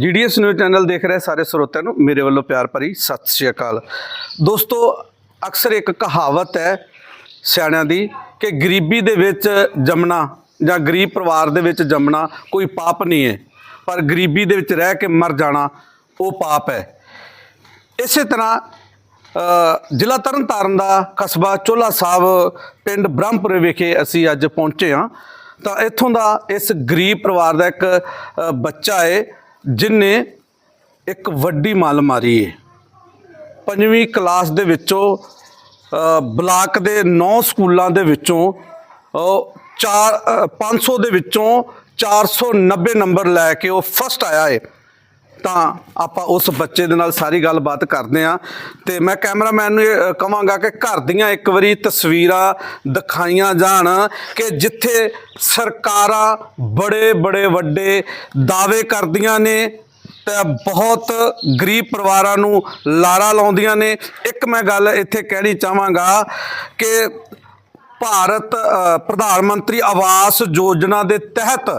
GDS news channel ਦੇਖ ਰਹੇ ਸਾਰੇ ਸਰੋਤਿਆਂ ਨੂੰ ਮੇਰੇ ਵੱਲੋਂ ਪਿਆਰ ਭਰੀ ਸਤਿ ਸ਼੍ਰੀ ਅਕਾਲ। ਦੋਸਤੋ ਅਕਸਰ ਇੱਕ ਕਹਾਵਤ ਹੈ ਸਿਆਣਿਆਂ ਦੀ ਕਿ ਗਰੀਬੀ ਦੇ ਵਿੱਚ ਜੰਮਣਾ ਜਾਂ ਗਰੀਬ ਪਰਿਵਾਰ ਦੇ ਵਿੱਚ ਜੰਮਣਾ ਕੋਈ ਪਾਪ ਨਹੀਂ ਹੈ ਪਰ ਗਰੀਬੀ ਦੇ ਵਿੱਚ ਰਹਿ ਕੇ ਮਰ ਜਾਣਾ ਉਹ ਪਾਪ ਹੈ। ਇਸੇ ਤਰ੍ਹਾਂ ਅ, ਜ਼ਿਲ੍ਹਾ ਤਰਨਤਾਰਨ ਦਾ ਕਸਬਾ ਚੋਲਾ ਸਾਹਿਬ ਪਿੰਡ ਬ੍ਰਹਮਪੁਰ ਵਿਖੇ ਅਸੀਂ ਅੱਜ ਪਹੁੰਚੇ ਹਾਂ। ਤਾਂ ਇੱਥੋਂ ਦਾ ਇਸ ਗਰੀਬ ਪਰਿਵਾਰ ਦਾ ਇੱਕ ਬੱਚਾ ਹੈ ਜਿਨੇ ਇੱਕ ਵੱਡੀ ਮੱਲ ਮਾਰੀ ਏ। ਪੰਜਵੀਂ ਕਲਾਸ ਦੇ ਵਿੱਚੋਂ ਬਲਾਕ ਦੇ 9 ਸਕੂਲਾਂ ਦੇ ਵਿੱਚੋਂ ਉਹ ਚਾਰ ਅ, 500 ਦੇ ਵਿੱਚੋਂ 490 ਨੰਬਰ ਲੈ ਕੇ ਉਹ ਫਸਟ ਆਇਆ ਹੈ ਤਾਂ ਆਪਾਂ ਉਸ ਬੱਚੇ ਦੇ ਨਾਲ ਸਾਰੀ ਗੱਲਬਾਤ ਕਰਦੇ ਆਂ ਤੇ ਮੈਂ ਕੈਮਰਾਮੈਨ ਨੂੰ ਇਹ, ਕਹਾਂਗਾ ਕਿ ਘਰ ਦੀਆਂ ਇੱਕ ਵਾਰੀ ਤਸਵੀਰਾਂ ਦਿਖਾਈਆਂ ਜਾਣ ਕਿ ਜਿੱਥੇ ਸਰਕਾਰਾਂ ਬੜੇ ਬੜੇ ਵੱਡੇ ਦਾਅਵੇ ਕਰਦੀਆਂ ਨੇ ਤੇ ਬਹੁਤ ਗਰੀਬ ਪਰਿਵਾਰਾਂ ਨੂੰ ਲਾਰਾ ਲਾਉਂਦੀਆਂ ਨੇ। ਇੱਕ ਮੈਂ ਗੱਲ ਇੱਥੇ ਕਹਿਣੀ ਚਾਹਾਂਗਾ ਕਿ ਭਾਰਤ ਪ੍ਰਧਾਨ ਮੰਤਰੀ ਆਵਾਸ ਯੋਜਨਾ ਦੇ ਤਹਿਤ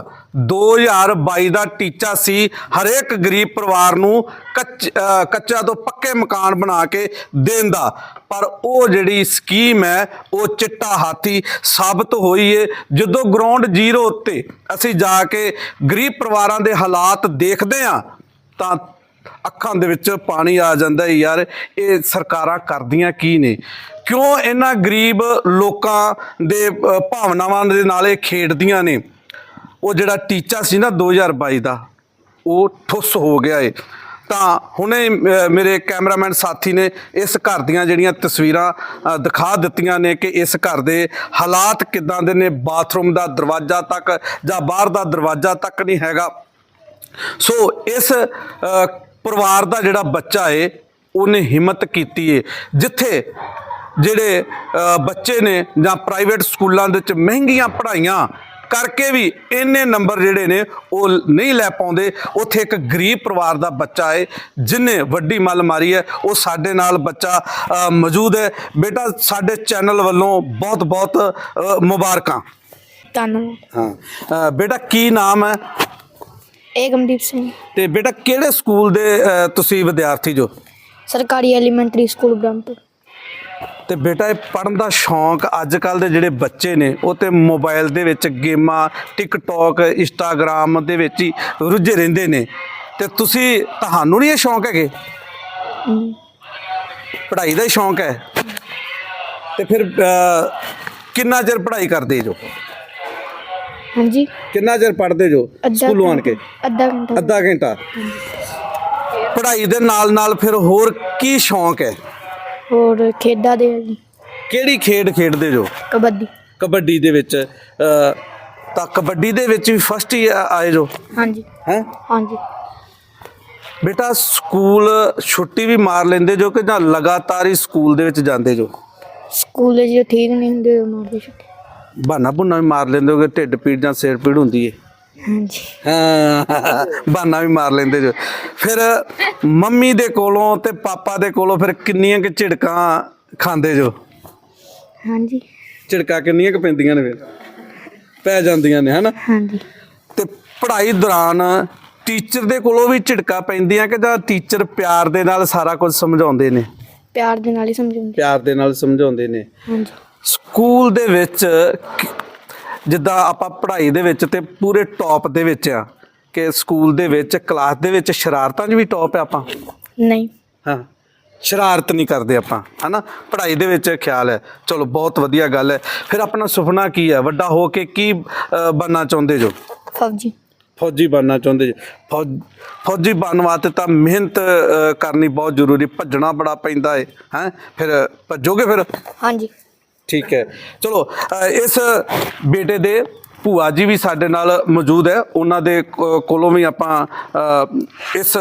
2022 ਦਾ ਟੀਚਾ ਸੀ ਹਰੇਕ ਗਰੀਬ ਪਰਿਵਾਰ ਨੂੰ ਕੱਚ ਅ, ਕੱਚਾ ਤੋਂ ਪੱਕੇ ਮਕਾਨ ਬਣਾ ਕੇ ਦੇਣ ਦਾ। ਪਰ ਉਹ ਜਿਹੜੀ ਸਕੀਮ ਹੈ ਉਹ ਚਿੱਟਾ ਹਾਥੀ ਸਾਬਤ ਹੋਈ ਏ। ਜਦੋਂ ਗਰਾਊਂਡ ਜ਼ੀਰੋ ਉੱਤੇ ਅਸੀਂ ਜਾ ਕੇ ਗਰੀਬ ਪਰਿਵਾਰਾਂ ਦੇ ਹਾਲਾਤ ਦੇਖਦੇ ਹਾਂ ਤਾਂ ਅੱਖਾਂ ਦੇ ਵਿੱਚ ਪਾਣੀ ਆ ਜਾਂਦਾ ਹੈ ਯਾਰ, ਇਹ ਸਰਕਾਰਾਂ ਕਰਦੀਆਂ ਕੀ ਨੇ? ਕਿਉਂ ਇਹਨਾਂ ਗਰੀਬ ਲੋਕਾਂ ਦੇ ਭਾਵਨਾਵਾਂ ਦੇ ਨਾਲ ਇਹ ਖੇਡਦੀਆਂ ਨੇ? ਉਹ ਜਿਹੜਾ ਟੀਚਾ ਸੀ ਨਾ 2022 ਦਾ, ਉਹ ਠੁੱਸ ਹੋ ਗਿਆ ਏ। ਤਾਂ ਹੁਣੇ ਮੇਰੇ ਕੈਮਰਾਮੈਨ ਸਾਥੀ ਨੇ ਇਸ ਘਰ ਦੀਆਂ ਜਿਹੜੀਆਂ ਤਸਵੀਰਾਂ ਦਿਖਾ ਦਿੱਤੀਆਂ ਨੇ ਕਿ ਇਸ ਘਰ ਦੇ ਹਾਲਾਤ ਕਿਦਾਂ ਦੇ ਨੇ? ਬਾਥਰੂਮ ਦਾ ਦਰਵਾਜ਼ਾ ਤੱਕ ਜਾਂ ਬਾਹਰ ਦਾ ਦਰਵਾਜ਼ਾ ਤੱਕ ਨਹੀਂ ਹੈਗਾ। ਸੋ ਇਸ ਪਰਿਵਾਰ ਦਾ ਜਿਹੜਾ ਬੱਚਾ ਏ ਉਹਨੇ ਹਿੰਮਤ ਕੀਤੀ ਏ। ਜਿੱਥੇ ਜਿਹੜੇ ਬੱਚੇ ਨੇ ਜਾਂ ਪ੍ਰਾਈਵੇਟ ਸਕੂਲਾਂ ਦੇ ਵਿੱਚ ਮਹਿੰਗੀਆਂ ਪੜ੍ਹਾਈਆਂ ਕਰਕੇ ਵੀ ਇੰਨੇ ਨੰਬਰ ਜਿਹੜੇ ਨੇ ਉਹ ਨਹੀਂ ਲੈ ਪਾਉਂਦੇ ਉੱਥੇ ਇੱਕ ਗਰੀਬ ਪਰਿਵਾਰ ਦਾ ਬੱਚਾ ਏ ਜਿਨੇ ਵੱਡੀ ਮੱਲ ਮਾਰੀ ਹੈ ਉਹ ਸਾਡੇ ਨਾਲ ਬੱਚਾ ਮੌਜੂਦ ਹੈ ਬੇਟਾ ਸਾਡੇ ਚੈਨਲ ਵੱਲੋਂ ਬਹੁਤ ਬਹੁਤ ਮੁਬਾਰਕਾਂ। ਧੰਨਵਾਦ। ਹਾਂ। ਬੇਟਾ ਕੀ ਨਾਮ ਹੈ? ਏਕਮਦੀਪ ਸਿੰਘ। ਤੇ ਬੇਟਾ ਕਿਹੜੇ ਸਕੂਲ ਦੇ ਤੁਸੀਂ ਵਿਦਿਆਰਥੀ ਜੋ? ਸਰਕਾਰੀ ਐਲੀਮੈਂਟਰੀ ਸਕੂਲ ਬ੍ਰਹਮਪੁਰ। ਤੇ ਬੇਟਾ ਇਹ ਪੜਨ ਦਾ ਸ਼ੌਂਕ ਅੱਜ ਕੱਲ ਦੇ ਜਿਹੜੇ ਬੱਚੇ ਨੇ ਉਹ ਤੇ ਮੋਬਾਈਲ ਦੇ ਵਿੱਚ ਗੇਮਾਂ ਟਿਕਟੌਕ ਇੰਸਟਾਗ੍ਰਾਮ ਦੇ ਵਿੱਚ ਹੀ ਰੁੱਝੇ ਰਹਿੰਦੇ ਨੇ। ਤੇ ਤੁਸੀਂ ਤੁਹਾਨੂੰ ਨਹੀਂ ਇਹ ਸ਼ੌਂਕ ਹੈਗੇ? ਪੜ੍ਹਾਈ ਦਾ ਹੀ ਸ਼ੌਂਕ ਹੈ। ਤੇ ਫਿਰ ਕਿੰਨਾ ਚਿਰ ਪੜ੍ਹਾਈ ਕਰਦੇ ਜੋ? ਹਾਂਜੀ। ਕਿੰਨਾ ਚਿਰ ਪੜ੍ਹਦੇ ਜੋ ਅੱਧਾ ਸਕੂਲੋਂ ਆਣ ਕੇ? ਅੱਧਾ ਘੰਟਾ। ਅੱਧਾ ਘੰਟਾ। ਪੜ੍ਹਾਈ ਦੇ ਨਾਲ ਨਾਲ ਫਿਰ ਹੋਰ ਕੀ ਸ਼ੌਂਕ ਹੈ? ਹੋਰ ਖੇਡਾਂ ਦੇ। ਜੀ, ਕਿਹੜੀ ਖੇਡ ਖੇਡਦੇ ਜੋ? ਕਬੱਡੀ। ਕਬੱਡੀ ਦੇ ਵਿੱਚ ਤਾਂ ਕਬੱਡੀ ਦੇ ਵਿੱਚ ਵੀ ਫਸਟ ਹੀ ਆ- ਆਏ ਜੋ? ਹਾਂਜੀ। ਹੈ? ਹਾਂਜੀ। ਬੇਟਾ ਸਕੂਲ ਛੁੱਟੀ ਵੀ ਮਾਰ ਲੈਂਦੇ ਜੋ ਕਿ ਜਾਂ ਲਗਾਤਾਰ ਹੀ ਸਕੂਲ ਦੇ ਵਿੱਚ ਜਾਂਦੇ ਜੋ? ਸਕੂਲ ਦੇ ਜੋ ਠੀਕ ਨਹੀਂ ਹੁੰਦੇ ਉਹ ਮਾਰਦੇ ਛੁੱਟੀ। ਬਹਾਨਾ ਬੁਨਾ ਵੀ ਮਾਰ ਲੈਂਦੇ ਹੋ ਕਿ ਢਿੱਡ ਪੀੜ ਜਾਂ ਸਿਰ ਪੀੜ ਹੁੰਦੀ ਏ। ਹਾਂਜੀ। ਹਾਂ ਬਹਾਨਾ ਵੀ ਮਾਰ ਲੈਂਦੇ ਜੋ। ਫਿਰ ਮੰਮੀ ਦੇ ਕੋਲੋਂ ਤੇ ਪਾਪਾ ਦੇ ਕੋਲੋਂ ਫਿਰ ਕਿੰਨੀਆਂ ਕਿ ਝਿੜਕਾਂ ਖਾਂਦੇ ਜੋ? ਹਾਂਜੀ। ਝਿੜਕਾਂ ਕਿੰਨੀਆਂ ਕਿ ਪੈਂਦੀਆਂ ਨੇ ਫਿਰ? ਪੈ ਜਾਂਦੀਆਂ ਨੇ ਹਨਾ? ਹਾਂਜੀ। ਤੇ ਪੜ੍ਹਾਈ ਦੌਰਾਨ ਟੀਚਰ ਦੇ ਕੋਲੋਂ ਵੀ ਝਿੜਕਾਂ ਪੈਂਦੀਆਂ ਕਿ ਜਾਂ ਟੀਚਰ ਪਿਆਰ ਦੇ ਨਾਲ ਸਾਰਾ ਕੁਝ ਸਮਝਾਉਂਦੇ ਨੇ? ਪਿਆਰ ਦੇ ਨਾਲ ਹੀ ਸਮਝਾਉਂਦੇ। ਪਿਆਰ ਦੇ ਨਾਲ ਸਮਝਾਉਂਦੇ ਨੇ। ਹਾਂਜੀ। ਸਕੂਲ ਦੇ ਵਿੱਚ ਜਿੱਦਾਂ ਆਪਾਂ ਪੜ੍ਹਾਈ ਦੇ ਵਿੱਚ ਤੇ ਪੂਰੇ ਟੌਪ ਦੇ ਵਿੱਚ ਆ ਕਿ ਸਕੂਲ ਦੇ ਵਿੱਚ ਕਲਾਸ ਦੇ ਵਿੱਚ ਸ਼ਰਾਰਤਾਂ 'ਚ ਵੀ ਟੌਪ ਆ ਆਪਾਂ? ਨਹੀਂ। ਹਾਂ। ਸ਼ਰਾਰਤ ਨਹੀਂ ਕਰਦੇ ਆਪਾਂ ਹਨਾ? ਪੜ੍ਹਾਈ ਦੇ ਵਿੱਚ ਖਿਆਲ ਹੈ। ਚਲੋ ਬਹੁਤ ਵਧੀਆ ਗੱਲ ਹੈ। ਫਿਰ ਆਪਣਾ ਸੁਪਨਾ ਕੀ ਹੈ? ਵੱਡਾ ਹੋ ਕੇ ਕੀ ਅ, ਬਣਨਾ ਚਾਹੁੰਦੇ ਜੋ? ਫੌਜੀ। ਫੌਜੀ ਬਣਨਾ ਚਾਹੁੰਦੇ ਜੀ। ਫੌਜ ਫੌਜੀ ਬਣਨ ਵਾਸਤੇ ਤਾਂ ਮਿਹਨਤ ਅ, ਕਰਨੀ ਬਹੁਤ ਜ਼ਰੂਰੀ। ਭੱਜਣਾ ਬੜਾ ਪੈਂਦਾ ਹੈ ਹੈ? ਫਿਰ ਭੱਜੋਗੇ ਫਿਰ? ਹਾਂਜੀ। ਠੀਕ ਹੈ। ਚਲੋ ਇਸ ਬੇਟੇ ਦੇ ਭੂਆ ਜੀ ਵੀ ਸਾਡੇ ਨਾਲ ਮੌਜੂਦ ਹੈ। ਉਹਨਾਂ ਦੇ ਕੋਲੋਂ ਵੀ ਆਪਾਂ ਇਸ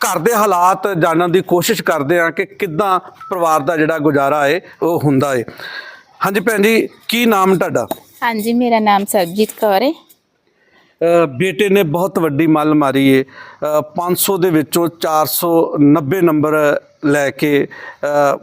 ਘਰ ਦੇ ਹਾਲਾਤ ਜਾਣਨ ਦੀ ਕੋਸ਼ਿਸ਼ ਕਰਦੇ ਹਾਂ ਕਿ ਕਿੱਦਾਂ ਪਰਿਵਾਰ ਦਾ ਜਿਹੜਾ ਗੁਜ਼ਾਰਾ ਹੈ ਉਹ ਹੁੰਦਾ ਹੈ। ਹਾਂਜੀ ਭੈਣ ਜੀ ਕੀ ਨਾਮ ਤੁਹਾਡਾ? ਹਾਂਜੀ ਮੇਰਾ ਨਾਮ ਸਰਬਜੀਤ ਕੌਰ ਹੈ। ਬੇਟੇ ਨੇ ਬਹੁਤ ਵੱਡੀ ਮੱਲ ਮਾਰੀ ਏ ਅ, 500 ਦੇ ਵਿੱਚੋਂ 490 ਨੰਬਰ ਲੈ ਕੇ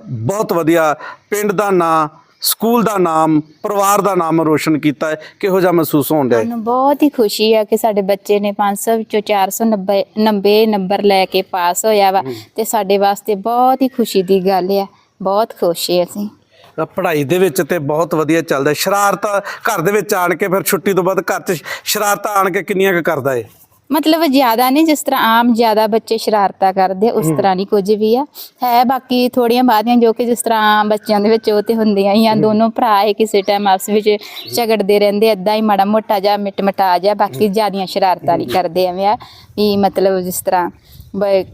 ਬਹੁਤ ਵਧੀਆ ਪਿੰਡ ਦਾ ਨਾਂ ਸਕੂਲ ਦਾ ਨਾਮ ਪਰਿਵਾਰ ਦਾ ਨਾਮ ਰੋਸ਼ਨ ਕੀਤਾ ਹੈ। ਕਿਹੋ ਜਿਹਾ ਮਹਿਸੂਸ ਹੋਣ ਡਿਆ ਸਾਨੂੰ ਬਹੁਤ ਹੀ ਖੁਸ਼ੀ ਆ ਕਿ ਸਾਡੇ ਬੱਚੇ ਨੇ 500 ਵਿੱਚੋਂ 490 90 ਨੰਬਰ ਲੈ ਕੇ ਪਾਸ ਹੋਇਆ ਵਾ ਤੇ ਸਾਡੇ ਵਾਸਤੇ ਬਹੁਤ ਹੀ ਖੁਸ਼ੀ ਦੀ ਗੱਲ ਆ। ਬਹੁਤ ਖੁਸ਼ ਹਾਂ ਅਸੀਂ। ਪੜ੍ਹਾਈ ਦੇ ਵਿੱਚ ਤੇ ਬਹੁਤ ਵਧੀਆ ਚੱਲਦਾ। ਸ਼ਰਾਰਤਾਂ ਘਰ ਦੇ ਵਿੱਚ ਆਣ ਕੇ ਫਿਰ ਛੁੱਟੀ ਤੋਂ ਬਾਅਦ ਘਰ 'ਚ ਸ਼ਰਾਰਤਾਂ ਆਣ ਕੇ ਕਿੰਨੀਆਂ ਕੁ ਕਰਦਾ ਏ ਮਤਲਬ ਜ਼ਿਆਦਾ ਨਹੀਂ ਜਿਸ ਤਰ੍ਹਾਂ ਆਮ ਜ਼ਿਆਦਾ ਬੱਚੇ ਸ਼ਰਾਰਤਾਂ ਕਰਦੇ ਉਸ ਤਰ੍ਹਾਂ ਨਹੀਂ ਕੁਝ ਵੀ ਆ। ਹੈ ਬਾਕੀ ਥੋੜੀਆਂ ਬਾਦੀਆਂ ਜੋ ਕਿ ਜਿਸ ਤਰ੍ਹਾਂ ਆਮ ਬੱਚਿਆਂ ਦੇ ਵਿੱਚ ਉਹ ਤੇ ਹੁੰਦੀਆਂ ਹੀ ਆ ਦੋਨੋਂ ਭਰਾ ਇਹ ਕਿਸੇ ਟਾਈਮ ਆਪਸ ਵਿੱਚ ਝਗੜਦੇ ਰਹਿੰਦੇ ਏਦਾਂ ਹੀ ਮਾੜਾ ਮੋਟਾ ਜਾਂ ਮਿਟ ਮਟਾ ਜਾ ਬਾਕੀ ਜ਼ਿਆਦੀਆਂ ਸ਼ਰਾਰਤਾਂ ਨਹੀਂ ਕਰਦੇ ਐਵੇਂ ਆ ਵੀ ਮਤਲਬ ਜਿਸ ਤਰ੍ਹਾਂ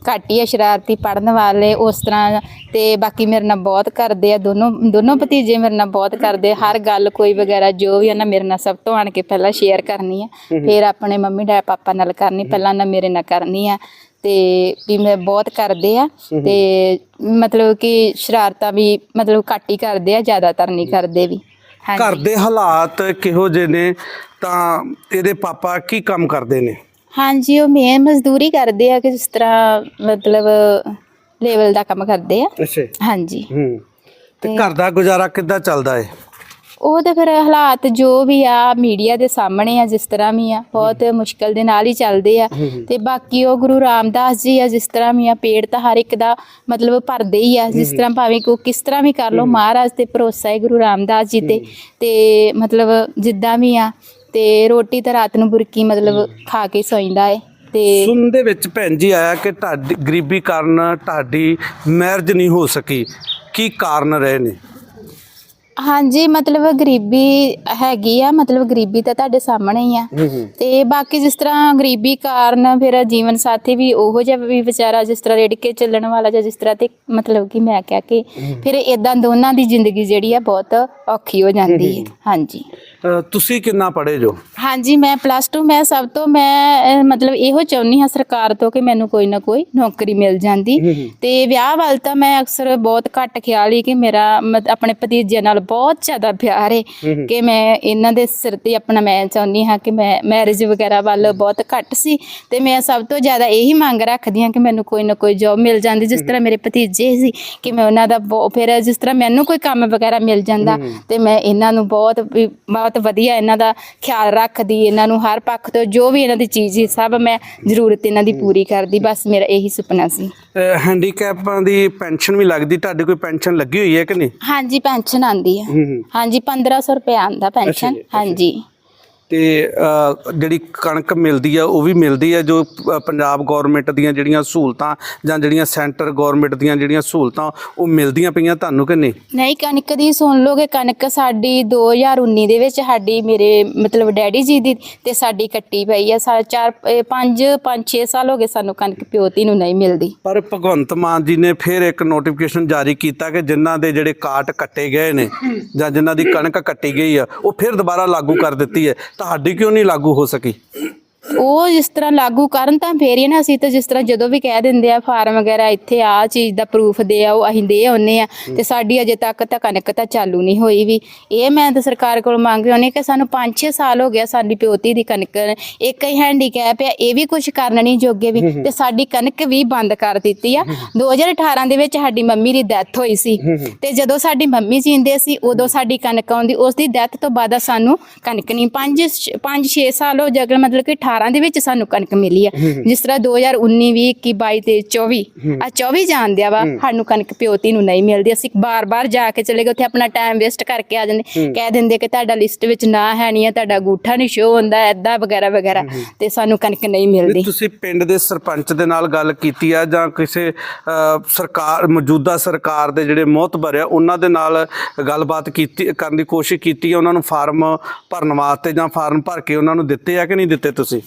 ਘੱਟ ਹੀ ਆ ਸ਼ਰਾਰਤੀ ਪੜਨ ਵਾਲੇ ਉਸ ਤਰ੍ਹਾਂ ਤੇ ਬਾਕੀ ਮੇਰੇ ਨਾਲ ਬਹੁਤ ਕਰਦੇ ਆ ਦੋਨੋਂ ਦੋਨੋਂ ਭਤੀਜੇ ਮੇਰੇ ਨਾਲ ਬਹੁਤ ਕਰਦੇ। ਹਰ ਗੱਲ ਕੋਈ ਵਗੈਰਾ ਜੋ ਵੀ ਆ ਨਾ ਮੇਰੇ ਨਾਲ ਸਭ ਤੋਂ ਆਣ ਕੇ ਪਹਿਲਾਂ ਸ਼ੇਅਰ ਕਰਨੀ ਆ। ਫਿਰ ਆਪਣੇ ਮੰਮੀ ਡੈਡੀ ਪਾਪਾ ਨਾਲ ਕਰਨੀ ਪਹਿਲਾਂ ਨਾ ਮੇਰੇ ਨਾਲ ਕਰਨੀ ਆ। ਤੇ ਵੀ ਮੈਂ ਬਹੁਤ ਕਰਦੇ ਆ। ਤੇ ਮਤਲਬ ਕਿ ਸ਼ਰਾਰਤਾਂ ਵੀ ਮਤਲਬ ਘੱਟ ਹੀ ਕਰਦੇ ਆ ਜ਼ਿਆਦਾਤਰ ਨਹੀਂ ਕਰਦੇ ਵੀ। ਘਰ ਦੇ ਹਾਲਾਤ ਕਿਹੋ ਜਿਹੇ ਨੇ? ਤਾਂ ਇਹਦੇ ਪਾਪਾ ਕੀ ਕੰਮ ਕਰਦੇ ਨੇ? ਹਾਂਜੀ ਉਹ ਮਿਹਨਤ ਮਜ਼ਦੂਰੀ ਕਰਦੇ ਆ ਕਿ ਜਿਸ ਤਰ੍ਹਾਂ ਮਤਲਬ ਲੈਵਲ ਦਾ ਕੰਮ ਕਰਦੇ ਆ। ਅੱਛਾ ਹਾਂਜੀ। ਹੂੰ। ਤੇ ਘਰ ਦਾ ਗੁਜ਼ਾਰਾ ਕਿੱਦਾਂ ਚੱਲਦਾ ਏ? ਉਹ ਤੇ ਫਿਰ ਹਾਲਾਤ ਜੋ ਵੀ ਆ ਮੀਡੀਆ ਦੇ ਸਾਹਮਣੇ ਆ ਜਿਸ ਤਰ੍ਹਾਂ ਵੀ ਆ ਬਹੁਤ ਮੁਸ਼ਕਲ ਦੇ ਨਾਲ ਹੀ ਚੱਲਦੇ ਆ। ਤੇ ਬਾਕੀ ਉਹ ਗੁਰੂ ਰਾਮਦਾਸ ਜੀ ਆ ਜਿਸ ਤਰ੍ਹਾਂ ਵੀ ਆ ਪੇੜ ਤਾਂ ਹਰ ਇੱਕ ਦਾ ਮਤਲਬ ਭਰਦੇ ਹੀ ਆ। ਜਿਸ ਤਰ੍ਹਾਂ ਭਾਵੇਂ ਕੋ ਕਿਸ ਤਰ੍ਹਾਂ ਵੀ ਕਰ ਲਓ ਮਹਾਰਾਜ ਤੇ ਭਰੋਸਾ ਹੈ ਗੁਰੂ ਰਾਮਦਾਸ ਜੀ ਤੇ ਤੇ ਮਤਲਬ ਜਿੱਦਾਂ ਵੀ ਆ ਤੇ ਰੋਟੀ ਤਾਂ ਰਾਤ ਨੂੰ ਬੁਰਕੀ ਮਤਲਬ ਖਾ ਕੇ ਸੌਂਦਾ ਏ ਤੇ ਸੁਣ ਦੇ ਵਿੱਚ ਭੈਣ ਜੀ ਆਇਆ ਕਿ ਤੁਹਾਡੀ ਗਰੀਬੀ ਕਾਰਨ ਤੁਹਾਡੀ ਮੈਰਿਜ ਨਹੀਂ ਹੋ ਸਕੀ। ਕੀ ਕਾਰਨ ਰਹੇ ਨੇ? ਹਾਂਜੀ ਮਤਲਬ ਗਰੀਬੀ ਹੈਗੀ ਆ ਮਤਲਬ ਗਰੀਬੀ ਤਾਂ ਤੁਹਾਡੇ ਸਾਹਮਣੇ ਹੀ ਆ। ਤੇ ਬਾਕੀ ਜਿਸ ਤਰ੍ਹਾਂ ਗਰੀਬੀ ਕਾਰਨ ਫਿਰ ਜੀਵਨ ਸਾਥੀ ਵੀ ਉਹੋ ਜਿਹਾ ਵੀ ਵਿਚਾਰਾ ਜਿਸ ਤਰ੍ਹਾਂ ਰੇੜ ਕੇ ਚੱਲਣ ਵਾਲਾ ਜਾਂ ਜਿਸ ਤਰ੍ਹਾਂ ਤੇ ਮਤਲਬ ਕਿ ਮੈਂ ਕਿਹਾ ਕਿ ਫਿਰ ਇਦਾਂ ਦੋਨਾਂ ਦੀ ਜ਼ਿੰਦਗੀ ਜਿਹੜੀ ਆ ਬਹੁਤ ਔਖੀ ਹੋ ਜਾਂਦੀ ਹੈ। ਹਾਂਜੀ। ਤੁਸੀਂ ਕਿੰਨਾ ਪੜ੍ਹੇ ਜੋ? ਹਾਂਜੀ ਮੈਂ ਪਲੱਸ 2 ਮੈਂ ਸਭ ਤੋਂ ਮੈਂ ਅਹ, ਮਤਲਬ ਇਹੋ ਚਾਹੁੰਦੀ ਹਾਂ ਸਰਕਾਰ ਤੋਂ ਕਿ ਮੈਨੂੰ ਕੋਈ ਨਾ ਕੋਈ ਨੌਕਰੀ ਮਿਲ ਜਾਂਦੀ। ਤੇ ਵਿਆਹ ਵੱਲ ਤਾਂ ਮੈਂ ਅਕਸਰ ਬਹੁਤ ਘੱਟ ਖਿਆਲ ਹੀ ਕਿ ਮੇਰਾ ਮਤ- ਆਪਣੇ ਭਤੀਜੇ ਨਾਲ ਬਹੁਤ ਜ਼ਿਆਦਾ ਪਿਆਰ ਹੈ ਕਿ ਮੈਂ ਇਹਨਾਂ ਦੇ ਸਿਰ ਤੇ ਆਪਣਾ ਮੈਂ ਚਾਹੁੰਦੀ ਹਾਂ ਕਿ ਮੈਂ ਮੈਰਿਜ ਵਗੈਰਾ ਵੱਲ ਬਹੁਤ ਘੱਟ ਸੀ। ਤੇ ਮੈਂ ਸਭ ਤੋਂ ਜ਼ਿਆਦਾ ਇਹੀ ਮੰਗ ਰੱਖਦੀ ਹਾਂ ਕਿ ਮੈਨੂੰ ਕੋਈ ਨਾ ਕੋਈ ਜੌਬ ਮਿਲ ਜਾਂਦੀ ਜਿਸ ਤਰ੍ਹਾਂ ਮੇਰੇ ਭਤੀਜੇ ਸੀ ਕਿ ਮੈਂ ਉਹਨਾਂ ਦਾ ਬਹੁ- ਫਿਰ ਜਿਸ ਤਰ੍ਹਾਂ ਮੈਨੂੰ ਕੋਈ ਕੰਮ ਵਗੈਰਾ ਮਿਲ ਜਾਂਦਾ ਤੇ ਮੈਂ ਇਹਨਾਂ ਨੂੰ ਬਹੁਤ ਵੀ ਬਹੁਤ ਵਧੀਆ ਇਹਨਾਂ ਦਾ ਖਿਆਲ ਰੱਖਦੀ ਇਹਨਾਂ ਨੂੰ ਹਰ ਪੱਖ ਤੋਂ ਜੋ ਵੀ ਇਹਨਾਂ ਦੀ ਚੀਜ਼ ਸੀ ਸਭ ਮੈਂ ਜ਼ਰੂਰਤ ਇਹਨਾਂ ਦੀ ਪੂਰੀ ਕਰਦੀ ਬਸ ਮੇਰਾ ਇਹੀ ਸੁਪਨਾ ਸੀ। ਹੈਂਡੀਕੈਪਾਂ ਦੀ ਪੈਨਸ਼ਨ ਵੀ ਲੱਗਦੀ ਤੁਹਾਡੀ ਕੋਈ ਪੈਨਸ਼ਨ ਲੱਗੀ ਹੋਈ ਹੈ ਕਿ ਨਹੀਂ? ਹਾਂਜੀ ਪੈਨਸ਼ਨ ਆਂਦੀ ਆ ਹਾਂਜੀ 1500 ਰੁਪਏ ਆਂਦਾ ਪੈਨਸ਼ਨ ਹਾਂਜੀ। ਤੇ ਜਿਹੜੀ ਕਣਕ ਮਿਲਦੀ ਆ ਉਹ ਵੀ ਮਿਲਦੀ ਆ ਜੋ ਪੰਜਾਬ ਗਵਰਨਮੈਂਟ ਦੀਆਂ ਜਿਹੜੀਆਂ ਸਹੂਲਤਾਂ ਜਾਂ ਜਿਹੜੀਆਂ ਸੈਂਟਰ ਗਵਰਨਮੈਂਟ ਦੀਆਂ ਜਿਹੜੀਆਂ ਸਹੂਲਤਾਂ ਉਹ ਮਿਲਦੀਆਂ ਪਈਆਂ ਤੁਹਾਨੂੰ ਕਿ ਨਹੀਂ? ਨਹੀਂ ਕਣਕ ਦੀ ਸੁਣ ਲੋਗੇ ਕਣਕ ਸਾਡੀ 2019 ਦੇ ਵਿੱਚ ਸਾਡੀ ਮੇਰੇ ਮਤਲਬ ਡੈਡੀ ਜੀ ਦੀ ਤੇ ਸਾਡੀ ਕੱਟੀ ਪਈ ਆ ਸਾ ਚਾਰ ਇਹ ਪੰਜ ਪੰਜ 6 ਸਾਲ ਹੋ ਗਏ ਸਾਨੂੰ ਕਣਕ ਪਿਓਤੀ ਨੂੰ ਨਹੀਂ ਮਿਲਦੀ। ਪਰ ਭਗਵੰਤ ਮਾਨ ਜੀ ਨੇ ਫਿਰ ਇੱਕ ਨੋਟੀਫਿਕੇਸ਼ਨ ਜਾਰੀ ਕੀਤਾ ਕਿ ਜਿਨ੍ਹਾਂ ਦੇ ਜਿਹੜੇ ਕਾਟ ਕੱਟੇ ਗਏ ਨੇ ਜਾਂ ਜਿਨ੍ਹਾਂ ਦੀ ਕਣਕ ਕੱਟੀ ਗਈ ਆ ਉਹ ਫਿਰ ਦੁਬਾਰਾ ਲਾਗੂ ਕਰ ਦਿੱਤੀ ਹੈ। ਤੁਹਾਡੀ ਕਿਉਂ ਨਹੀਂ ਲਾਗੂ ਹੋ ਸਕੀ? ਉਹ ਜਿਸ ਤਰ੍ਹਾਂ ਲਾਗੂ ਕਰਨ ਤਾਂ ਫੇਰ ਹੀ ਨਾ ਅਸੀਂ ਤਾਂ ਜਿਸ ਤਰ੍ਹਾਂ ਜਦੋਂ ਵੀ ਕਹਿ ਦਿੰਦੇ ਆ ਫਾਰਮ ਵਗੈਰਾ ਇੱਥੇ ਆ ਚੀਜ਼ ਦਾ ਪ੍ਰੂਫ ਦੇ ਆਓ ਅਸੀਂ ਦੇ ਆਉਨੇ ਆ ਤੇ ਸਾਡੀ ਅਜੇ ਤੱਕ ਤਾਂ ਕਣਕ ਤਾਂ ਚਾਲੂ ਨਹੀਂ ਹੋਈ ਵੀ। ਇਹ ਮੈਂ ਤਾਂ ਸਰਕਾਰ ਕੋਲ ਮੰਗ ਰਹੀ ਕਿ ਸਾਨੂੰ 5-6 ਸਾਲ ਹੋ ਗਿਆ ਸਾਡੀ ਪਿਓਤੀ ਦੀ ਕਣਕ ਇੱਕ ਹੀ ਹੈਂਡੀਕੈਪ ਆ ਇਹ ਵੀ ਕੁਝ ਕਰਨ ਨਹੀਂ ਜੋਗੇ ਵੀ ਤੇ ਸਾਡੀ ਕਣਕ ਵੀ ਬੰਦ ਕਰ ਦਿੱਤੀ ਆ। 2018 ਦੇ ਵਿੱਚ ਸਾਡੀ ਮੰਮੀ ਦੀ ਡੈਥ ਹੋਈ ਸੀ ਤੇ ਜਦੋਂ ਸਾਡੀ ਮੰਮੀ ਜਿੰਦੇ ਸੀ ਉਦੋਂ ਸਾਡੀ ਕਣਕ ਆਉਂਦੀ ਉਸ ਦੀ ਡੈਥ ਤੋਂ ਬਾਅਦ ਸਾਨੂੰ ਕਣਕ ਨਹੀਂ 5 5 6 ਸਾਲ ਹੋ ਜਗਲ ਮਤਲਬ ਕਿ 18 ਦੇ ਵਿੱਚ ਸਾਨੂੰ ਕਣਕ ਮਿਲੀ ਆ। ਜਿਸ ਤਰ੍ਹਾਂ 2019 20 21 22 ਤੇ 24 ਆ 24 ਜਾਣਦਿਆ ਵਾ ਸਾਨੂੰ ਕਣਕ ਪਿਓਤੀ ਨੂੰ ਨਹੀਂ ਮਿਲਦੀ। ਅਸੀਂ ਬਾਰ-ਬਾਰ ਜਾ ਕੇ ਚਲੇ ਗਏ ਉੱਥੇ ਆਪਣਾ ਟਾਈਮ ਵੇਸਟ ਕਰਕੇ ਆ ਜਾਂਦੇ। ਕਹਿ ਦਿੰਦੇ ਕਿ ਤੁਹਾਡਾ ਲਿਸਟ ਵਿੱਚ ਨਾ ਹੈ ਨਹੀਂ ਹੈ ਤੁਹਾਡਾ ਗੂਠਾ ਨਹੀਂ ਸ਼ੋ ਹੁੰਦਾ ਐਦਾਂ ਵਗੈਰਾ ਵਗੈਰਾ। ਤੇ ਸਾਨੂੰ ਕਣਕ ਨਹੀਂ ਮਿਲਦੀ। ਤੁਸੀਂ ਪਿੰਡ ਦੇ ਸਰਪੰਚ ਦੇ ਨਾਲ ਗੱਲ ਕੀਤੀ ਆ ਜਾਂ ਕਿਸੇ ਸਰਕਾਰ ਮੌਜੂਦਾ ਸਰਕਾਰ ਦੇ ਜਿਹੜੇ ਮੋਹਤਬਰ ਆ ਉਹਨਾਂ ਦੇ ਨਾਲ ਗੱਲਬਾਤ ਕੀਤੀ ਕਰਨ ਦੀ ਕੋਸ਼ਿਸ਼ ਕੀਤੀ ਆ ਉਹਨਾਂ ਨੂੰ ਫਾਰਮ ਭਰਨ ਵਾਸਤੇ ਜਾਂ ਫਾਰਮ ਭਰ ਕੇ ਉਹਨਾਂ ਨੂੰ ਦਿੱਤੇ ਆ ਕਿ ਨਹੀਂ ਦਿੱਤੇ ਤੁਸੀਂ?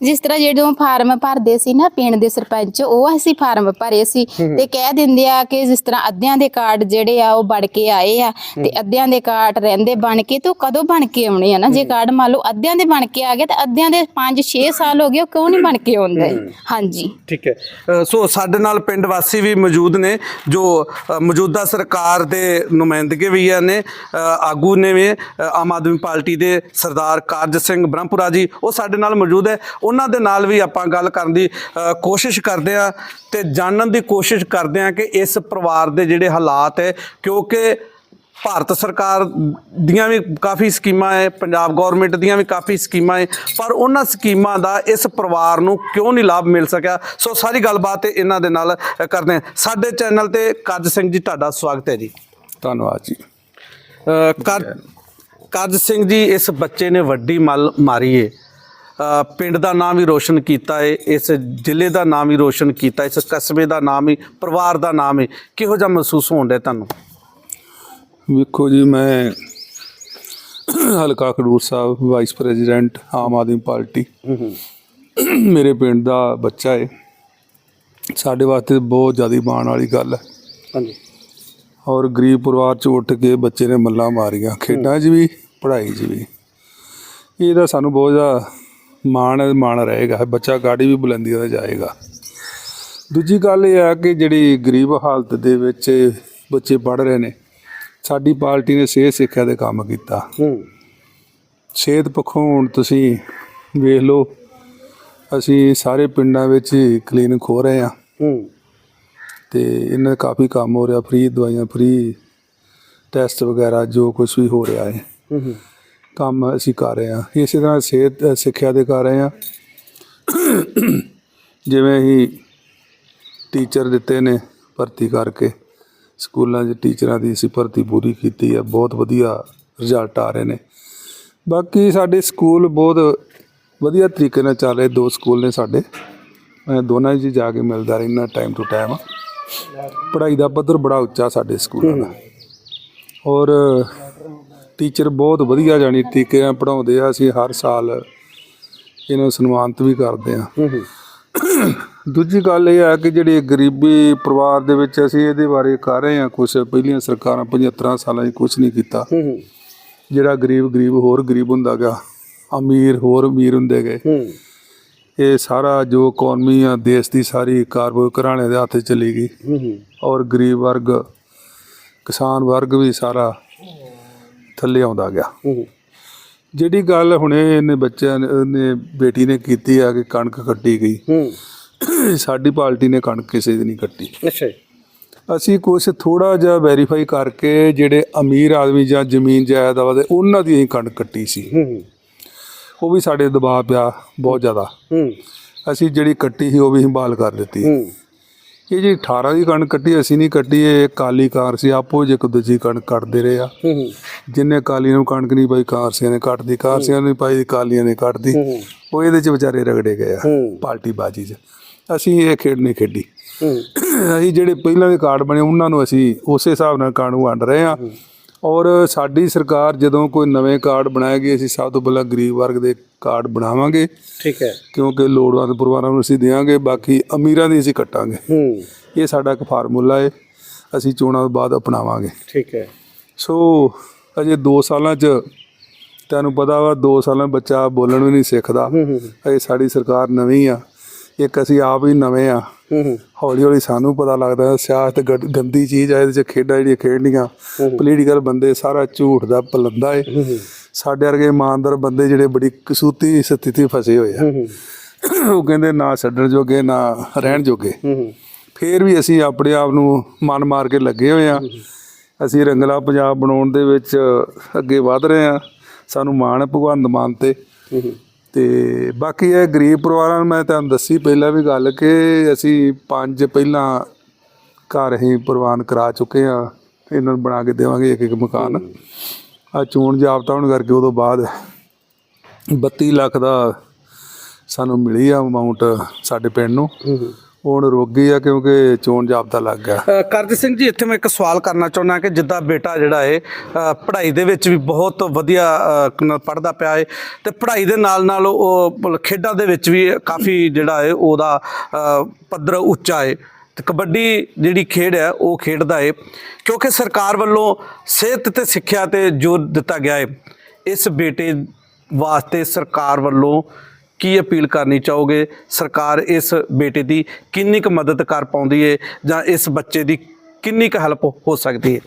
ਜਿਸ ਤਰ੍ਹਾਂ ਜਦੋਂ ਫਾਰਮ ਭਰਦੇ ਸੀ ਨਾ ਪਿੰਡ ਦੇ ਸਰਪੰਚ ਉਹ ਅਸੀਂ ਫਾਰਮ ਭਰੇ ਸੀ ਤੇ ਕਹਿ ਦਿੰਦੇ ਆ ਕਿ ਜਿਸ ਤਰ੍ਹਾਂ ਅੱਧਿਆਂ ਦੇ ਕਾਰਡ ਜਿਹੜੇ ਆ ਉਹ ਬਣ ਕੇ ਆਏ ਆ ਤੇ ਅੱਧਿਆਂ ਦੇ ਕਾਰਡ ਰਹਿੰਦੇ ਬਣ ਕੇ ਤੇ ਉਹ ਕਦੋਂ ਬਣ ਕੇ ਆਉਣੇ ਆ ਨਾ? ਜੇ ਕਾਰਡ ਮੰਨ ਲਓ ਅੱਧਿਆਂ ਦੇ ਬਣ ਕੇ ਆ ਗਏ ਤੇ ਅੱਧਿਆਂ ਦੇ 5-6 ਸਾਲ ਹੋ ਗਏ ਉਹ ਕਿਉਂ ਨਹੀਂ ਬਣ ਕੇ ਆਉਂਦੇ? ਹਾਂਜੀ। ਠੀਕ ਹੈ। ਸੋ ਸਾਡੇ ਨਾਲ ਪਿੰਡ ਵਾਸੀ ਵੀ ਮੌਜੂਦ ਨੇ ਜੋ ਮੌਜੂਦਾ ਸਰਕਾਰ ਦੇ ਨੁਮਾਇੰਦਗੇ ਵੀ ਆ ਨੇ ਆਗੂ ਨੇ ਆਮ ਆਦਮੀ ਪਾਰਟੀ ਦੇ ਸਰਦਾਰ ਕਾਰਜ ਸਿੰਘ ਬ੍ਰਹਮਪੁਰਾ ਜੀ ਉਹ ਸਾਡੇ ਨਾਲ ਮੌਜੂਦ ਹੈ। ਉਹਨਾਂ ਦੇ ਨਾਲ ਵੀ ਆਪਾਂ ਗੱਲ ਕਰਨ ਦੀ ਕੋਸ਼ਿਸ਼ ਕਰਦੇ ਆ ਤੇ ਜਾਣਨ ਦੀ ਕੋਸ਼ਿਸ਼ ਕਰਦੇ ਆ ਕਿ ਇਸ ਪਰਿਵਾਰ ਦੇ ਜਿਹੜੇ ਹਾਲਾਤ ਹੈ ਕਿਉਂਕਿ ਭਾਰਤ ਸਰਕਾਰ ਦੀਆਂ ਵੀ ਕਾਫੀ ਸਕੀਮਾਂ ਹੈ ਪੰਜਾਬ ਗਵਰਨਮੈਂਟ ਦੀਆਂ ਵੀ ਕਾਫੀ ਸਕੀਮਾਂ ਹੈ ਪਰ ਉਹਨਾਂ ਸਕੀਮਾਂ ਦਾ ਇਸ ਪਰਿਵਾਰ ਨੂੰ ਕਿਉਂ ਨਹੀਂ ਲਾਭ ਮਿਲ ਸਕਿਆ? ਸੋ ਸਾਰੀ ਗੱਲਬਾਤ ਇਹਨਾਂ ਦੇ ਨਾਲ ਕਰਦੇ ਹਾਂ। ਸਾਡੇ ਚੈਨਲ ਤੇ ਕੱਜ ਸਿੰਘ ਜੀ ਤੁਹਾਡਾ ਸਵਾਗਤ ਹੈ ਜੀ। ਧੰਨਵਾਦ ਜੀ। ਅ, ਕਰ ਕੱਜ ਸਿੰਘ ਜੀ ਇਸ ਬੱਚੇ ਨੇ ਵੱਡੀ ਮੱਲ ਮਾਰੀ ਏ। ਪਿੰਡ ਦਾ ਨਾਮ ਵੀ ਰੋਸ਼ਨ ਕੀਤਾ ਏ ਇਸ ਜ਼ਿਲ੍ਹੇ ਦਾ ਨਾਮ ਵੀ ਰੋਸ਼ਨ ਕੀਤਾ ਇਸ ਕਸਬੇ ਦਾ ਨਾਮ ਵੀ ਪਰਿਵਾਰ ਦਾ ਨਾਮ ਏ ਕਿਹੋ ਜਿਹਾ ਮਹਿਸੂਸ ਹੋਣ ਡਿਆ ਤੁਹਾਨੂੰ? ਵੇਖੋ ਜੀ ਮੈਂ ਹਲਕਾ Khadoor Sahib vice president Aam Aadmi Party. ਮੇਰੇ ਪਿੰਡ ਦਾ ਬੱਚਾ ਹੈ ਸਾਡੇ ਵਾਸਤੇ ਬਹੁਤ ਜ਼ਿਆਦਾ ਮਾਣ ਵਾਲੀ ਗੱਲ ਹੈ। ਹਾਂਜੀ। ਔਰ ਗਰੀਬ ਪਰਿਵਾਰ ਚ ਉੱਠ ਕੇ ਬੱਚੇ ਨੇ ਮੱਲਾਂ ਮਾਰੀਆਂ ਖੇਡਾਂ 'ਚ ਵੀ ਪੜ੍ਹਾਈ 'ਚ ਵੀ। ਇਹਦਾ ਸਾਨੂੰ ਬਹੁਤ ਜ਼ਿਆਦਾ ਮਾਣ ਮਾਣ ਰਹੇਗਾ ਬੱਚਾ ਗਾੜੀ ਵੀ ਬੁਲੰਦੀਆਂ ਤੇ ਜਾਏਗਾ। ਦੂਜੀ ਗੱਲ ਇਹ ਹੈ ਕਿ ਜਿਹੜੀ ਗਰੀਬ ਹਾਲਤ ਦੇ ਵਿੱਚ ਬੱਚੇ ਪੜ੍ਹ ਰਹੇ ਨੇ ਸਾਡੀ ਪਾਰਟੀ ਨੇ ਸਿਹਤ ਸਿੱਖਿਆ ਦੇ ਕੰਮ ਕੀਤਾ। ਹੂੰ। ਸਿਹਤ ਪੱਖੋਂ ਹੁਣ ਤੁਸੀਂ ਵੇਖ ਲਓ ਅਸੀਂ ਸਾਰੇ ਪਿੰਡਾਂ ਵਿੱਚ ਕਲੀਨਿਕ ਖੋ ਰਹੇ ਹਾਂ। ਹੂੰ। ਤੇ ਇਹਨਾਂ ਦਾ ਕਾਫੀ ਕੰਮ ਹੋ ਰਿਹਾ ਫ੍ਰੀ ਦਵਾਈਆਂ ਫ੍ਰੀ ਟੈਸਟ ਵਗੈਰਾ ਜੋ ਕੁਝ ਵੀ ਹੋ ਰਿਹਾ ਹੈ ਹੂੰ। ਕੰਮ ਅਸੀਂ ਕਰ ਰਹੇ ਹਾਂ। ਇਸੇ ਤਰ੍ਹਾਂ ਸਿਹਤ ਸਿੱਖਿਆ ਦੇ ਕਰ ਰਹੇ ਹਾਂ। ਜਿਵੇਂ ਹੀ ਟੀਚਰ ਦਿੱਤੇ ਨੇ ਭਰਤੀ ਕਰਕੇ ਸਕੂਲਾਂ 'ਚ ਟੀਚਰਾਂ ਦੀ ਅਸੀਂ ਭਰਤੀ ਪੂਰੀ ਕੀਤੀ ਹੈ। ਬਹੁਤ ਵਧੀਆ ਰਿਜ਼ਲਟ ਆ ਰਹੇ ਨੇ। ਬਾਕੀ ਸਾਡੇ ਸਕੂਲ ਬਹੁਤ ਵਧੀਆ ਤਰੀਕੇ ਨਾਲ ਚੱਲ ਰਹੇ। ਦੋ ਸਕੂਲ ਨੇ ਸਾਡੇ। ਮੈਂ ਦੋਨਾਂ 'ਚ ਜਾ ਕੇ ਮਿਲਦਾ ਰਹਿਣਾ ਟਾਈਮ ਟੂ ਟਾਈਮ ਪੜ੍ਹਾਈ ਦਾ ਪੱਧਰ ਬੜਾ ਉੱਚਾ ਸਾਡੇ ਸਕੂਲਾਂ ਦਾ। ਔਰ ਟੀਚਰ ਬਹੁਤ ਵਧੀਆ ਜਾਣੀ ਤਰੀਕੇ ਨਾਲ ਪੜਾਉਂਦੇ ਆ ਅਸੀਂ ਹਰ ਸਾਲ। ਇਹਨਾਂ ਨੂੰ ਸਨਮਾਨਿਤ ਵੀ ਕਰਦੇ ਆ। ਹੂੰ ਦੂਜੀ ਗੱਲ ਇਹ ਹੈ ਕਿ ਜਿਹੜੀ ਗਰੀਬੀ ਪਰਿਵਾਰ ਦੇ ਵਿੱਚ ਅਸੀਂ ਇਹਦੇ ਬਾਰੇ ਕਰ ਰਹੇ ਹਾਂ ਕੁਝ ਪਹਿਲੀਆਂ ਸਰਕਾਰਾਂ 75 ਸਾਲਾਂ 'ਚ ਕੁਝ ਨਹੀਂ ਕੀਤਾ। ਜਿਹੜਾ ਗਰੀਬ ਗਰੀਬ ਹੋਰ ਗਰੀਬ ਹੁੰਦਾ ਗਿਆ ਅਮੀਰ ਹੋਰ ਅਮੀਰ ਹੁੰਦੇ ਗਏ। ਇਹ ਸਾਰਾ ਜੋ ਇਕਨੋਮੀ ਆ ਦੇਸ਼ ਦੀ ਸਾਰੀ ਕਾਰਬੋ ਘਰਾਣੇ ਦੇ ਹੱਥ ਚਲੀ ਗਈ। ਔਰ ਗਰੀਬ ਵਰਗ ਕਿਸਾਨ ਵਰਗ ਵੀ ਸਾਰਾ ਥੱਲੇ ਆਉਂਦਾ ਗਿਆ। ਜਿਹੜੀ ਗੱਲ ਹੁਣੇ ਇਹਨੇ ਬੱਚਿਆਂ ਨੇ ਬੇਟੀ ਨੇ ਕੀਤੀ ਆ ਕਿ ਕਣਕ ਕੱਟੀ ਗਈ। ਸਾਡੀ ਪਾਰਟੀ ਨੇ ਕਣਕ ਕਿਸੇ ਦੀ ਨਹੀਂ ਕੱਟੀ। ਅੱਛਾ। ਅਸੀਂ ਕੁਝ ਥੋੜਾ ਜਿਹਾ ਵੈਰੀਫਾਈ ਕਰਕੇ ਜਿਹੜੇ ਅਮੀਰ ਆਦਮੀ ਜਾਂ ਜ਼ਮੀਨ ਜਾਇਦਾਦ ਦੇ ਉਹਨਾਂ ਦੀ ਅਸੀਂ ਕਣਕ ਕੱਟੀ ਸੀ। ਉਹ ਵੀ ਸਾਡੇ ਦਬਾਅ ਪਿਆ ਬਹੁਤ ਜ਼ਿਆਦਾ। ਅਸੀਂ ਜਿਹੜੀ ਕੱਟੀ ਸੀ ਉਹ ਵੀ ਸੰਭਾਲ ਕਰ ਦਿੱਤੀ। ਇਹ ਜਿਹੜੀ 18 ਦੀ ਕਣਕ ਕੱਟੀ ਅਸੀਂ ਨਹੀਂ ਕੱਟੀ ਇਹ ਕਾਲੀ ਕਾਰ ਸੀ ਆਪੋ ਜੇ ਇੱਕ ਦੂਜੀ ਕਣਕ ਕੱਟਦੇ ਰਹੇ ਆ। ਜਿੰਨੇ ਕਾਲੀਆਂ ਨੂੰ ਕਣਕ ਨਹੀਂ ਪਾਈ ਕਾਰਸੀਆਂ ਨੇ ਕੱਟਦੀ ਕਾਰਸੀਆਂ ਨੇ ਪਾਈ ਕਾਲੀਆਂ ਨੇ ਕੱਟਦੀ। ਉਹ ਇਹਦੇ ਚ ਵਿਚਾਰੇ ਰਗੜੇ ਗਏ ਆ। ਪਾਰਟੀ ਬਾਜੀ 'ਚ। ਅਸੀਂ ਇਹ ਖੇਡ ਨਹੀਂ ਖੇਡੀ। ਅਸੀਂ ਜਿਹੜੇ ਪਹਿਲਾਂ ਦੇ ਕਾਰਡ ਬਣੇ ਉਹਨਾਂ ਨੂੰ ਅਸੀਂ ਉਸੇ ਹਿਸਾਬ ਨਾਲ ਕਾਰਡ ਵੰਡ ਰਹੇ ਆ। ਔਰ ਸਾਡੀ ਸਰਕਾਰ ਜਦੋਂ ਕੋਈ ਨਵੇਂ ਕਾਰਡ ਬਣਾਏਗੀ ਅਸੀਂ ਸਭ ਤੋਂ ਪਹਿਲਾਂ ਗਰੀਬ ਵਰਗ ਦੇ ਕਾਰਡ ਬਣਾਵਾਂਗੇ। ਠੀਕ ਹੈ। ਕਿਉਂਕਿ ਲੋੜਵੰਦ ਪਰਿਵਾਰਾਂ ਨੂੰ ਅਸੀਂ ਦੇਵਾਂਗੇ ਬਾਕੀ ਅਮੀਰਾਂ ਦੀ ਅਸੀਂ ਕੱਟਾਂਗੇ। ਹੂੰ। ਇਹ ਸਾਡਾ ਇੱਕ ਫਾਰਮੂਲਾ ਹੈ ਅਸੀਂ ਚੋਣਾਂ ਤੋਂ ਬਾਅਦ ਅਪਣਾਵਾਂਗੇ। ਠੀਕ ਹੈ। ਸੋ ਅਜੇ 2 ਸਾਲਾਂ 'ਚ ਤੁਹਾਨੂੰ ਪਤਾ ਵਾ 2 ਸਾਲਾਂ ਬੱਚਾ ਬੋਲਣ ਵੀ ਨਹੀਂ ਸਿੱਖਦਾ। ਹੂੰ ਹੂੰ। ਅਜੇ ਸਾਡੀ ਸਰਕਾਰ ਨਵੀਂ ਆ। ਇੱਕ ਅਸੀਂ ਆਪ ਹੀ ਨਵੇਂ ਆ। ਹੌਲੀ ਹੌਲੀ ਸਾਨੂੰ ਪਤਾ ਲੱਗਦਾ ਸਿਆਸਤ ਗੰਦੀ ਚੀਜ਼ ਆ ਇਹਦੇ 'ਚ ਖੇਡਾਂ ਜਿਹੜੀਆਂ ਖੇਡਣੀਆਂ ਪੋਲੀਟੀਕਲ ਬੰਦੇ ਸਾਰਾ ਝੂਠ ਦਾ ਪਲੰਦਾ ਏ। ਸਾਡੇ ਵਰਗੇ ਇਮਾਨਦਾਰ ਬੰਦੇ ਜਿਹੜੇ ਬੜੀ ਕਸੂਤੀ ਸਥਿਤੀ ਫਸੇ ਹੋਏ ਆ। ਉਹ ਕਹਿੰਦੇ ਨਾ ਛੱਡਣ ਜੋਗੇ ਨਾ ਰਹਿਣ ਜੋਗੇ। ਫੇਰ ਵੀ ਅਸੀਂ ਆਪਣੇ ਆਪ ਨੂੰ ਮਨ ਮਾਰ ਕੇ ਲੱਗੇ ਹੋਏ ਆ। ਅਸੀਂ ਰੰਗਲਾ ਪੰਜਾਬ ਬਣਾਉਣ ਦੇ ਵਿੱਚ ਅੱਗੇ ਵਧ ਰਹੇ ਆ। ਸਾਨੂੰ ਮਾਣ ਭਗਵੰਤ ਮਾਨ ਤੇ। ਤੇ ਬਾਕੀ ਇਹ ਗਰੀਬ ਪਰਿਵਾਰਾਂ ਨੂੰ ਮੈਂ ਤੁਹਾਨੂੰ ਦੱਸੀ ਪਹਿਲਾਂ ਵੀ ਗੱਲ ਕਿ ਅਸੀਂ ਪੰਜ ਪਹਿਲਾਂ ਘਰ ਹੀ ਪ੍ਰਵਾਨ ਕਰਾ ਚੁੱਕੇ ਆ ਇਹਨਾਂ ਨੂੰ ਬਣਾ ਕੇ ਦੇਵਾਂਗੇ ਇੱਕ ਇੱਕ ਮਕਾਨ ਆ ਚੋਣ ਜਾਬਤਾ ਹੋਣ ਕਰਕੇ ਉਦੋਂ ਬਾਅਦ 32 ਲੱਖ ਦਾ ਸਾਨੂੰ ਮਿਲੀ ਆ ਅਮਾਉਂਟ ਸਾਡੇ ਪਿੰਡ ਨੂੰ। ਹੂੰ। ਹੁਣ ਰੁਕ ਗਈ ਆ ਕਿਉਂਕਿ ਚੋਣ ਜਾਬਤਾ ਲੱਗ ਗਿਆ। ਕਰਜ ਸਿੰਘ ਜੀ, ਇੱਥੇ ਮੈਂ ਇੱਕ ਸਵਾਲ ਕਰਨਾ ਚਾਹੁੰਦਾ ਕਿ ਜਿੱਦਾਂ ਬੇਟਾ ਜਿਹੜਾ ਹੈ ਪੜ੍ਹਾਈ ਦੇ ਵਿੱਚ ਵੀ ਬਹੁਤ ਵਧੀਆ ਪੜ੍ਹਦਾ ਪਿਆ ਹੈ ਤੇ ਪੜ੍ਹਾਈ ਦੇ ਨਾਲ ਨਾਲ ਉਹ ਪ- ਖੇਡਾਂ ਦੇ ਵਿੱਚ ਵੀ ਕਾਫੀ ਜਿਹੜਾ ਹੈ ਉਹਦਾ ਪੱਧਰ ਉੱਚਾ ਹੈ ਤੇ ਕਬੱਡੀ ਜਿਹੜੀ ਖੇਡ ਹੈ, ਉਹ ਖੇਡਦਾ ਏ। ਕਿਉਂਕਿ ਸਰਕਾਰ ਵੱਲੋਂ ਸਿਹਤ ਤੇ ਸਿੱਖਿਆ ਤੇ ਜ਼ੋਰ ਦਿੱਤਾ ਗਿਆ ਹੈ ਇਸ ਬੇਟੇ ਵਾਸਤੇ ਸਰਕਾਰ ਵੱਲੋਂ ਕੀ ਅਪੀਲ ਕਰਨੀ ਚਾਹੋਗੇ? ਸਰਕਾਰ ਇਸ ਬੇਟੇ ਦੀ ਕਿੰਨੀ ਕੁ ਮਦਦ ਕਰ ਪਾਉਂਦੀ ਹੈ ਜਾਂ ਇਸ ਬੱਚੇ ਦੀ ਕਿੰਨੀ ਕੁ ਹੈਲਪ ਹੋ ਸਕਦੀ ਹੈ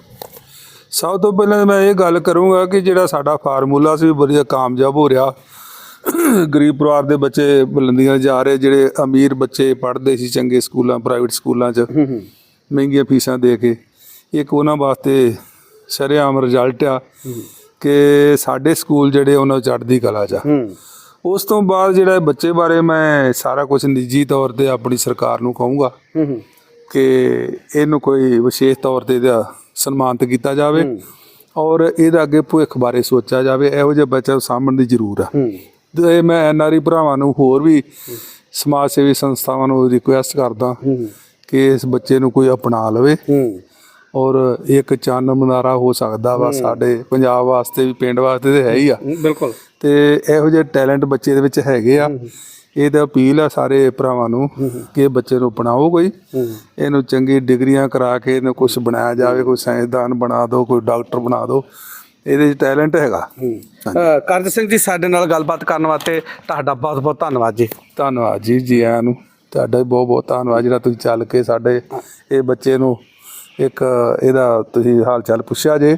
ਸਭ ਤੋਂ ਪਹਿਲਾਂ ਮੈਂ ਇਹ ਗੱਲ ਕਰੂੰਗਾ ਕਿ ਜਿਹੜਾ ਸਾਡਾ ਫਾਰਮੂਲਾ ਸੀ ਵਧੀਆ ਕਾਮਯਾਬ ਹੋ ਰਿਹਾ। ਗਰੀਬ ਪਰਿਵਾਰ ਦੇ ਬੱਚੇ ਬੁਲੰਦੀਆਂ ਜਾ ਰਹੇ ਜਿਹੜੇ ਅਮੀਰ ਬੱਚੇ ਪੜ੍ਹਦੇ ਸੀ ਚੰਗੇ ਸਕੂਲਾਂ ਪ੍ਰਾਈਵੇਟ ਸਕੂਲਾਂ 'ਚ। ਮਹਿੰਗੀਆਂ ਫੀਸਾਂ ਦੇ ਕੇ। ਇੱਕ ਉਹਨਾਂ ਵਾਸਤੇ ਸ਼ਰੇਆਮ ਰਿਜ਼ਲਟ ਆ ਕਿ ਸਾਡੇ ਸਕੂਲ ਜਿਹੜੇ ਉਹਨਾਂ ਚੜ੍ਹਦੀ ਕਲਾ ਚ ਆ। ਉਸ ਤੋਂ ਬਾਅਦ ਜਿਹੜਾ ਇਹ ਬੱਚੇ ਬਾਰੇ ਮੈਂ ਸਾਰਾ ਕੁਝ ਨਿੱਜੀ ਤੌਰ ਤੇ ਆਪਣੀ ਸਰਕਾਰ ਨੂੰ ਕਹੂੰਗਾ ਕਿ ਇਹਨੂੰ ਕੋਈ ਵਿਸ਼ੇਸ਼ ਤੌਰ ਤੇ ਇਹਦਾ ਸਨਮਾਨਿਤ ਕੀਤਾ ਜਾਵੇ ਔਰ ਇਹਦਾ ਅੱਗੇ ਭਵਿੱਖ ਬਾਰੇ ਸੋਚਿਆ ਜਾਵੇ ਇਹੋ ਜਿਹੇ ਨੂੰ ਸਾਂਭਣ ਦੀ ਜ਼ਰੂਰ ਆ। ਹੂੰ। ਤੇ ਮੈਂ ਐਨਆਰਈ ਭਰਾਵਾਂ ਨੂੰ ਹੋਰ ਵੀ ਸਮਾਜ ਸੇਵੀ ਸੰਸਥਾਵਾਂ ਨੂੰ ਰਿਕੁਐਸਟ ਕਰਦਾ ਕਿ ਇਸ ਬੱਚੇ ਨੂੰ ਕੋਈ ਅਪਣਾ ਲਵੇ। ਔਰ ਇੱਕ ਚੰਨ ਮਨਾਰਾ ਹੋ ਸਕਦਾ ਵਾ ਸਾਡੇ ਪੰਜਾਬ ਵਾਸਤੇ ਵੀ ਪਿੰਡ ਵਾਸਤੇ ਤੇ ਹੈ ਹੀ ਆ। ਬਿਲਕੁਲ। ਤੇ ਇਹੋ ਜਿਹੇ ਟੈਲੈਂਟ ਬੱਚੇ ਦੇ ਵਿੱਚ ਹੈਗੇ ਆ। ਇਹ ਤਾਂ ਅਪੀਲ ਆ ਸਾਰੇ ਭਰਾਵਾਂ ਨੂੰ ਕਿ ਬੱਚੇ ਨੂੰ ਅਪਣਾਓ ਕੋਈ। ਇਹਨੂੰ ਚੰਗੀ ਡਿਗਰੀਆਂ ਕਰਾ ਕੇ ਇਹਨੂੰ ਕੁਝ ਬਣਾਇਆ ਜਾਵੇ ਕੋਈ ਸਾਇੰਸਦਾਨ ਬਣਾ ਦਿਓ ਕੋਈ ਡਾਕਟਰ ਬਣਾ ਦਿਓ ਇਹਦੇ 'ਚ ਟੈਲੈਂਟ ਹੈਗਾ। ਕਰਜ ਸਿੰਘ ਜੀ ਸਾਡੇ ਨਾਲ ਗੱਲਬਾਤ ਕਰਨ ਵਾਸਤੇ ਤੁਹਾਡਾ ਬਹੁਤ ਬਹੁਤ ਧੰਨਵਾਦ ਜੀ। ਧੰਨਵਾਦ ਜੀ ਜੀ ਆਇਆਂ ਨੂੰ। ਤੁਹਾਡਾ ਬਹੁਤ ਬਹੁਤ ਧੰਨਵਾਦ ਜਿਹੜਾ ਤੁਸੀਂ ਚੱਲ ਕੇ ਸਾਡੇ ਇਹ ਬੱਚੇ ਨੂੰ ਇੱਕ ਇਹਦਾ ਤੁਸੀਂ ਹਾਲ ਚਾਲ ਪੁੱਛਿਆ ਜੇ।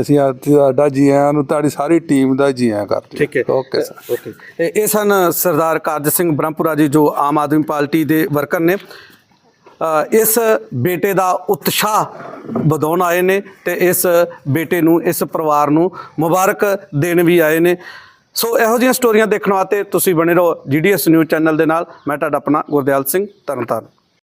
ਅਸੀਂ ਆ ਤੁਹਾਡਾ ਜੀ ਆਇਆਂ ਨੂੰ ਤੁਹਾਡੀ ਸਾਰੀ ਟੀਮ ਦਾ ਜੀ ਆਇਆਂ ਕਰਦੇ ਠੀਕ ਹੈ। Okay sir. ਓਕੇ। ਇਹ ਸਨ ਸਰਦਾਰ ਕਾਰਜ ਸਿੰਘ ਬ੍ਰਹਮਪੁਰਾ ਜੀ ਜੋ ਆਮ ਆਦਮੀ ਪਾਰਟੀ ਦੇ ਵਰਕਰ ਨੇ। ਇਸ ਬੇਟੇ ਦਾ ਉਤਸ਼ਾਹ ਵਧਾਉਣ ਆਏ ਨੇ ਤੇ ਇਸ ਬੇਟੇ ਨੂੰ ਇਸ ਪਰਿਵਾਰ ਨੂੰ ਮੁਬਾਰਕ ਦੇਣ ਵੀ ਆਏ ਨੇ। ਸੋ ਇਹੋ ਜਿਹੀਆਂ ਸਟੋਰੀਆਂ ਦੇਖਣ ਵਾਸਤੇ ਤੁਸੀਂ ਬਣੇ ਰਹੋ ਜੀਡੀਐਸ ਨਿਊਜ਼ ਚੈਨਲ ਦੇ ਨਾਲ। ਮੈਂ ਤੁਹਾਡਾ ਆਪਣਾ ਗੁਰਦਿਆਲ ਸਿੰਘ ਤਰਨਤਾਰਨ।